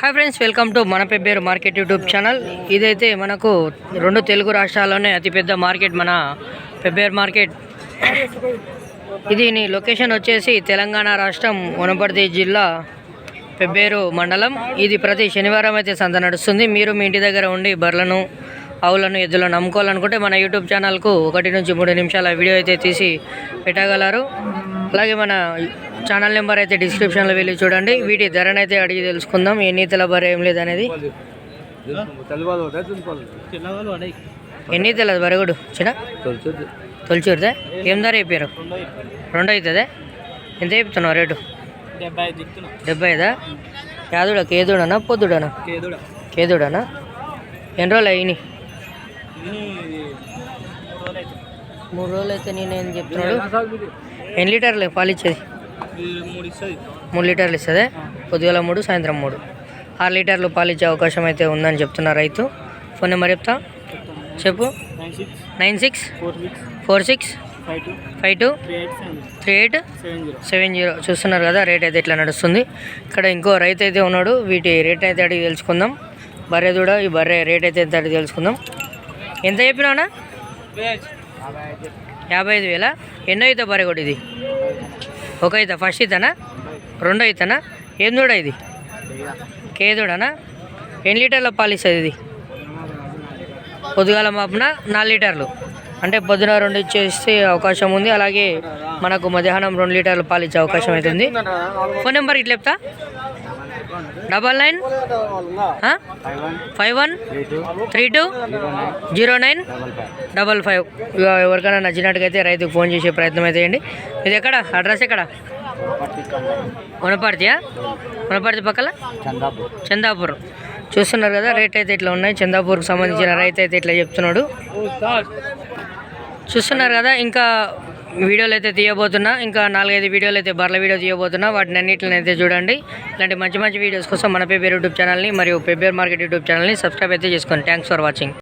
Hi friends welcome to మన Pebbair market YouTube channel ఇదైతే మనకు రెండు తెలుగు రాష్ట్రాల్లోనే అతిపెద్ద మార్కెట్ మన పెబ్బేరు మార్కెట్ ఇది నీ లొకేషన్ వచ్చేసి తెలంగాణ రాష్ట్రం వనపర్తి జిల్లా పెబ్బేరు మండలం. ఇది ప్రతి శనివారం అయితే సంత నడుస్తుంది. మీరు మీ ఇంటి దగ్గర ఉండి బర్రెలను ఆవులను ఎద్దులను అమ్ముకోవాలనుకుంటే మన యూట్యూబ్ ఛానల్కు ఒకటి నుంచి మూడు నిమిషాల వీడియో అయితే తీసి పెట్టగలరు. అలాగే మన ఛానల్ నెంబర్ అయితే డిస్క్రిప్షన్లో వెళ్ళి చూడండి. వీటి ధరనైతే అడిగి తెలుసుకుందాం. ఎన్ని తెల బర్రె ఏం లేదు అనేది. ఎన్ని తెల బరగుడు చిన్న? తొలిచూరితే ఏం ధర చెప్పారు? రెండు అవుతుందే? ఎంత చెప్తున్నావు రేటు? డెబ్బై ఐదు? యాదుడా కేదుడనా పొద్దుడనా? కేదుడా. కేదుడనా? ఎన్ని రోజులు అయినాయి? మూడు రోజులు అయితే నేనేం చెప్తున్నాడు? ఎన్ని లీటర్లు పాలు ఇచ్చేది మూడు లీటర్లు ఇస్తుంది? పొద్దుగల మూడు సాయంత్రం మూడు. ఆరు లీటర్లు పాలు ఇచ్చే అవకాశం అయితే ఉందని చెప్తున్నా రైతు. ఫోన్ నెంబర్ చెప్తా? చెప్పు. Nine six? Four six? Five two? Three eight? Seven zero. చూస్తున్నారు కదా రేట్ అయితే ఇట్లా నడుస్తుంది. ఇక్కడ ఇంకో రైతు అయితే ఉన్నాడు. వీటి రేట్ అయితే అడిగి తెలుసుకుందాం. బర్రె కూడా ఈ బర్రె రేట్ అయితే ఎంత అడిగి తెలుసుకుందాం. ఎంత చెప్పినా యాభై ఐదు వేల? ఎన్నో అవుతా బర్రె కూడా ఇది ఒక అవుతా ఫస్ట్ అవుతానా రెండో అవుతానా ఏం ఇది? కే ఎన్ని లీటర్ల పాలు ఇస్తుంది ఇది? పొద్దుగాల మాపున నాలుగు లీటర్లు. అంటే పొద్దున రెండు ఇచ్చేస్తే అవకాశం ఉంది. అలాగే మనకు మధ్యాహ్నం రెండు లీటర్లు పాలు ఇచ్చే అవకాశం అవుతుంది ఫోన్ నెంబర్ ఇట్లా చెప్తా. Double nine? Five one? Three two? Zero nine? Double five. ఇక ఎవరికైనా నచ్చినట్టుగా అయితే రైతుకు ఫోన్ చేసే ప్రయత్నం అయితే చేయండి. ఇది ఎక్కడ? అడ్రస్ ఎక్కడ? వనపర్తియా వనపర్తి పక్కల? చందాపూర్. చూస్తున్నారు కదా రేట్ అయితే ఇట్లా ఉన్నాయి. చందాపూర్కి సంబంధించిన రైతు అయితే ఇట్లా చెప్తున్నాడు. చూస్తున్నారు కదా ఇంకా వీడియోలు అయితే తీయబోతున్నా ఇంకా నాలుగైదు వీడియోలు అయితే బర్ల వీడియో తీయబోతున్నా వాటిని అన్నింటిని అయితే చూడండి. ఇలాంటి మంచి మంచి వీడియోస్ కోసం మన పేపర్ యూట్యూబ్ ఛానల్ని మరియు పేపర్ మార్కెట్ యూట్యూబ్ ఛానల్ని సబ్స్క్రైబ్ అయితే చేసుకోండి. Thanks for watching